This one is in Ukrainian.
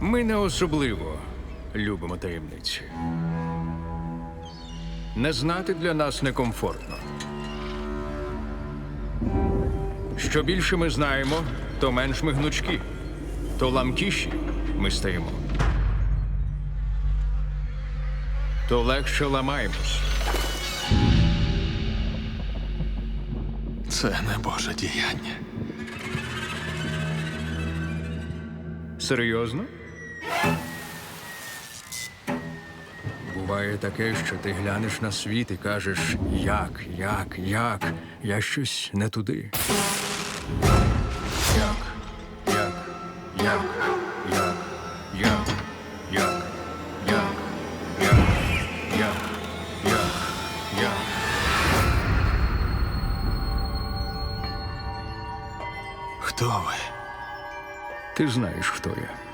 Ми не особливо любимо таємниці. Не знати для нас некомфортно. Що більше ми знаємо, то менш ми гнучкі, то ламкіші ми стаємо. То легше ламаємось. Це не Боже діяння. Серйозно? Буває таке, що ти глянеш на світ і кажеш, як, як, як, я щось не туди. Як, як, як, як, як, як, як, як, як, як, як. Хто ви? Ти знаєш, хто я.